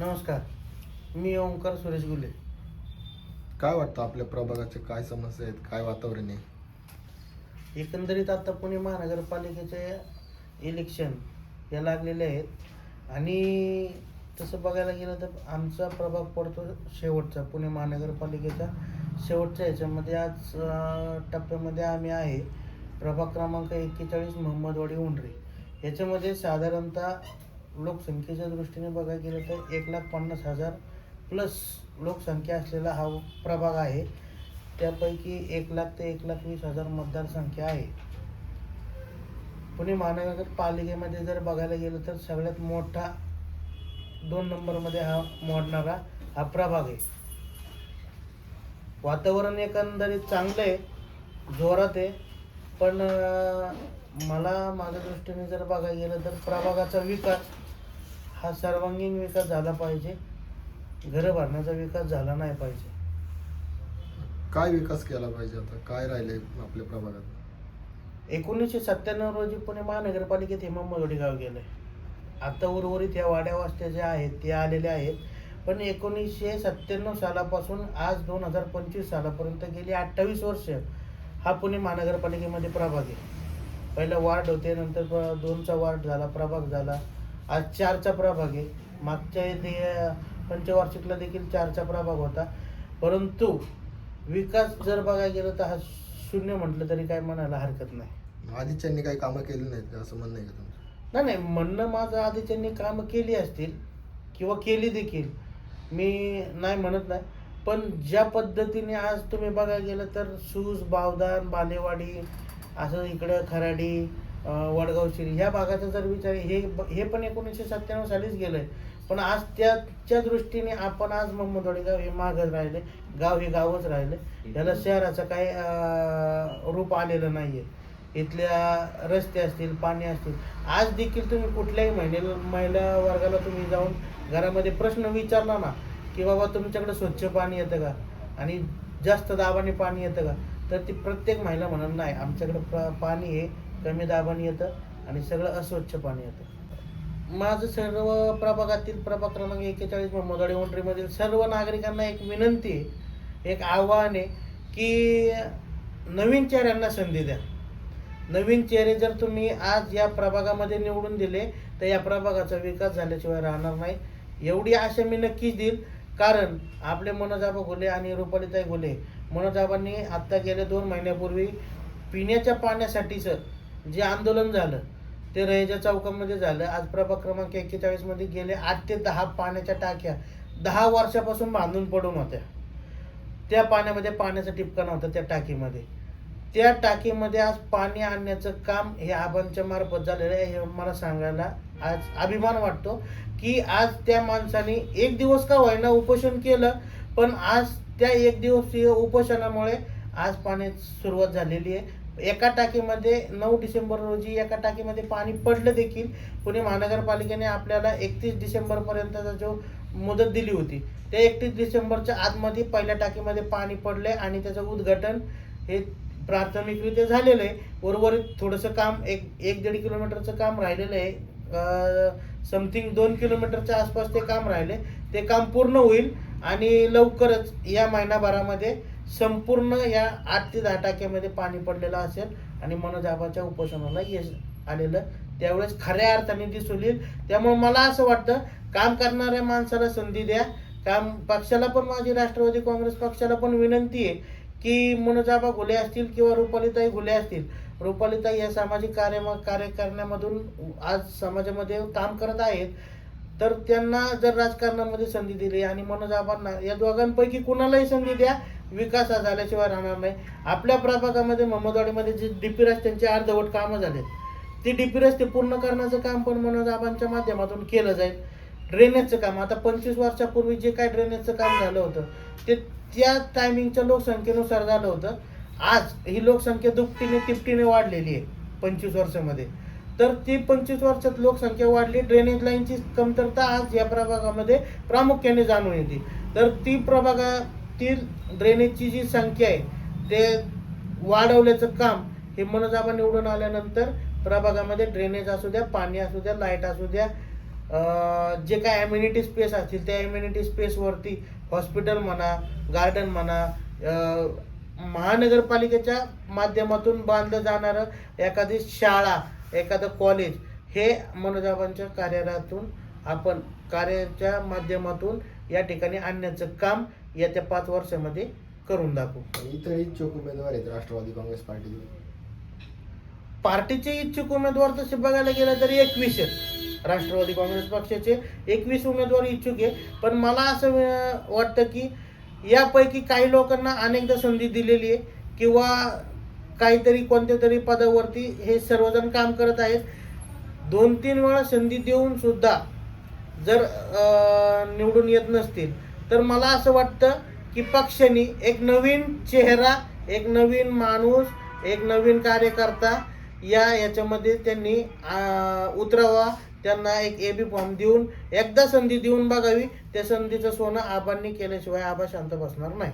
नमस्कार मी ओंकार सुरेश गुले. काय वाटतं आपल्या प्रभागाचे काय समस्या आहेत? काय वातावरण आहे? एकंदरीत आता पुणे महानगरपालिकेचे इलेक्शन हे लागलेले आहेत. आणि तसं बघायला गेलं तर आमचा प्रभाग पडतो शेवटचा पुणे महानगरपालिकेचा. शेवटच्या ह्याच्यामध्ये आज अं, टप्प्यामध्ये आम्ही आहे. प्रभाग क्रमांक एक्केचाळीस मोहम्मदवाडी उंडरे. याच्यामध्ये साधारणतः लोकसंख्येच्या दृष्टीने बघायला गेलं तर एक लाख पन्नास हजार प्लस लोकसंख्या असलेला हा प्रभाग आहे. त्यापैकी एक लाख ते एक लाख वीस हजार मतदारसंख्या आहे. पुणे महानगरपालिकेमध्ये जर बघायला गेलं तर सगळ्यात मोठा दोन नंबरमध्ये हा मोडणारा हा प्रभाग आहे. वातावरण एकंदरीत चांगलं आहे जोरात आहे पण मला माझ्या दृष्टीने जर बघायला गेलं तर प्रभागाचा विकास हा सर्वांगीण विकास झाला पाहिजे. घरं भरण्याचा विकास झाला नाही पाहिजे. काय विकास केला पाहिजे आता? काय राहिले आपल्या प्रभागात? एकोणीसशे सत्त्याण्णव रोजी पुणे महानगरपालिकेत हेमांबोडी गाव गेलंय आता उर्वरित ह्या वाड्या वस्त्या ज्या आहेत ते आलेले आहेत. पण एकोणीसशे सत्त्याण्णव सालापासून आज दोन हजार पंचवीस सालापर्यंत गेली अठ्ठावीस वर्ष हा पुणे महानगरपालिकेमध्ये प्रभाग आहे. पहिला वार्ड होते नंतर प- दोनचा वार्ड झाला प्रभाग झाला. आज चारचा प्रभाग आहे. मागच्या ते पंचवार्षिकला देखील चारचा प्रभाग होता. परंतु विकास जर बघायला गेलं तर हा शून्य म्हटलं तरी काय म्हणायला हरकत नाही. आधीच्यांनी काही कामं केली नाहीत असं म्हणणं आहे का तुमचं? नाही नाही. म्हणणं माझं आधी त्यांनी कामं केली असतील किंवा केली देखील. मी नाही म्हणत नाही. पण ज्या पद्धतीने आज तुम्ही बघायला गेलं तर सूस बावदान बालेवाडी असं इकडं खराडी अं, वडगाव शिरी. ह्या भागाचा जर विचार हे हे पण एकोणीसशे सत्त्याण्णव सालीच गेलंय. पण आज त्याच्या दृष्टीने आपण आज मोहम्मदवाडी गाव हे मागच राहिले. गाव हे गावच राहिले. याला शहराचं काही रूप आलेलं नाहीये. इथल्या रस्ते असतील पाणी असतील. आज देखील तुम्ही कुठल्याही महिन्याला महिला वर्गाला तुम्ही जाऊन घरामध्ये प्रश्न विचारला ना की बाबा तुमच्याकडे स्वच्छ पाणी येतं का? आणि जास्त दाबाने पाणी येतं का? तर ती प्रत्येक महिला म्हणून नाही आमच्याकडे पाणी हे कमी दाबाने येतं आणि सगळं अस्वच्छ पाणी येतं. माझं सर्व प्रभागातील प्रभाग क्रमांक एकेचाळीस मोदाडी ओंडरीमधील सर्व नागरिकांना एक विनंती आहे एक आव्हान आहे की नवीन चेहऱ्यांना संधी द्या. नवीन चेहरे जर तुम्ही आज या प्रभागामध्ये निवडून दिले तर या प्रभागाचा विकास झाल्याशिवाय राहणार नाही. एवढी आशा मी नक्कीच देईल कारण आपले मनोजाबा घोले आणि रुपालीताई घोले मनोजाबांनी आत्ता गेल्या दोन महिन्यापूर्वी पिण्याच्या पाण्यासाठीचं जे आंदोलन झालं ते रहेजा चौकामध्ये झालं. आज प्रभाग क्रमांक एक्केचाळीसमध्ये गेले आठ ते दहा पाण्याच्या टाक्या दहा वर्षापासून बांधून पडून होत्या. त्या पाण्यामध्ये पाण्याचं टिपका नव्हतं त्या टाकीमध्ये. त्या टाकीमध्ये आज पाणी आणण्याचं काम हे आबांच्या मार्फत झालेलं आहे हे मला सांगायला आज अभिमान वाटतो की आज त्या माणसाने एक दिवस का होईना उपोषण केलं पण आज त्या एक दिवसीय उपोषणामुळे आज पाण्याची सुरुवात झालेली आहे. एका टाकीमध्ये नऊ डिसेंबर रोजी एका टाकीमध्ये पाणी पडलं देखील पुणे महानगरपालिकेने आपल्याला एकतीस डिसेंबरपर्यंतचा जो मुदत दिली होती त्या एकतीस डिसेंबरच्या आतमध्ये पहिल्या टाकीमध्ये पाणी पडले आणि त्याचं उद्घाटन हे प्राथमिकरित्या झालेलं आहे. उर्वरित थोडंसं काम एक एक दीड किलोमीटरचं काम राहिलेलं आहे. समथिंग दोन किलोमीटरच्या आसपास ते काम राहिले ते काम पूर्ण होईल आणि लवकरच या महिनाभरामध्ये संपूर्ण या आठ ते दहा टाक्यामध्ये पाणी पडलेलं असेल आणि मनोजाबाच्या उपोषणाला यश आलेलं त्यावेळेस खऱ्या अर्थाने दिसून येईल. त्यामुळे मला असं वाटतं काम करणाऱ्या माणसाला संधी द्या. काम पक्षाला पण माझी राष्ट्रवादी काँग्रेस पक्षाला पण विनंती आहे की मनोजाबा घुले असतील किंवा रुपालीताई घुले असतील. रुपालीताई या सामाजिक कार्य कार्य करण्यामधून आज समाजामध्ये काम करत आहेत. तर त्यांना जर राजकारणामध्ये संधी दिली आणि मनोजाबांना या दोघांपैकी कुणालाही संधी द्या विकास हा झाल्याशिवाय राहणार नाही. आपल्या प्रभागामध्ये मोहम्मदवाडीमध्ये जे डीपी रस्त्यांचे अर्धवट कामं झाले ती डीपी रस्ते पूर्ण करण्याचं काम पण मनोजाबांच्या माध्यमातून केलं जाईल. ड्रेनेजचं काम आता पंचवीस वर्षापूर्वी जे काय ड्रेनेजचं काम झालं होतं ते त्या टायमिंगच्या लोकसंख्येनुसार झालं होतं. आज ही लोकसंख्या दुपटीने तिपटीने वाढलेली आहे पंचवीस वर्षामध्ये. तर ती पंचवीस वर्षात लोकसंख्या वाढली. ड्रेनेज लाईनची कमतरता आज या प्रभागामध्ये प्रामुख्याने जाणून येते. तर ती प्रभागातील ड्रेनेजची जी संख्या आहे ते वाढवल्याचं काम हे मनोजाबा निवडून आल्यानंतर प्रभागामध्ये ड्रेनेज असू द्या पाणी असू द्या लाइट असू द्या जे काय ॲम्युनिटी स्पेस असतील त्या ॲम्युनिटी स्पेसवरती हॉस्पिटल म्हणा गार्डन म्हणा महानगरपालिकेच्या माध्यमातून बांधलं जाणारं एखादी शाळा एखादं कॉलेज हे मनोजाबांच्या कार्यालयातून आपण कार्याच्या माध्यमातून या ठिकाणी आणण्याचं काम येत्या पाच वर्षामध्ये करून दाखवू. इतर इच्छुक उमेदवार आहेत राष्ट्रवादी काँग्रेस पार्टीचे. पार्टीचे इच्छुक उमेदवार तसे बघायला गेलं तर एकवीस आहेत. राष्ट्रवादी काँग्रेस पक्षाचे एकवीस उमेदवार इच्छुक आहे पण मला असं वाटतं की यापैकी काही लोकांना अनेकदा संधी दिलेली आहे. किंवा काहीतरी कोणत्या तरी पदावरती हे सर्वजण काम करत आहेत. दोन तीन वेळा संधी देऊन सुद्धा जर निवडून येत नसतील तर मला असं वाटतं की पक्षाने एक नवीन चेहरा एक नवीन माणूस एक नवीन कार्यकर्ता या याच्यामध्ये त्यांनी उतरावा त्यांना एक ए बी फॉर्म देऊन एकदा संधी देऊन बघावी. त्या संधीचं सोनं आबांनी केल्याशिवाय आबा शांत बसणार नाही.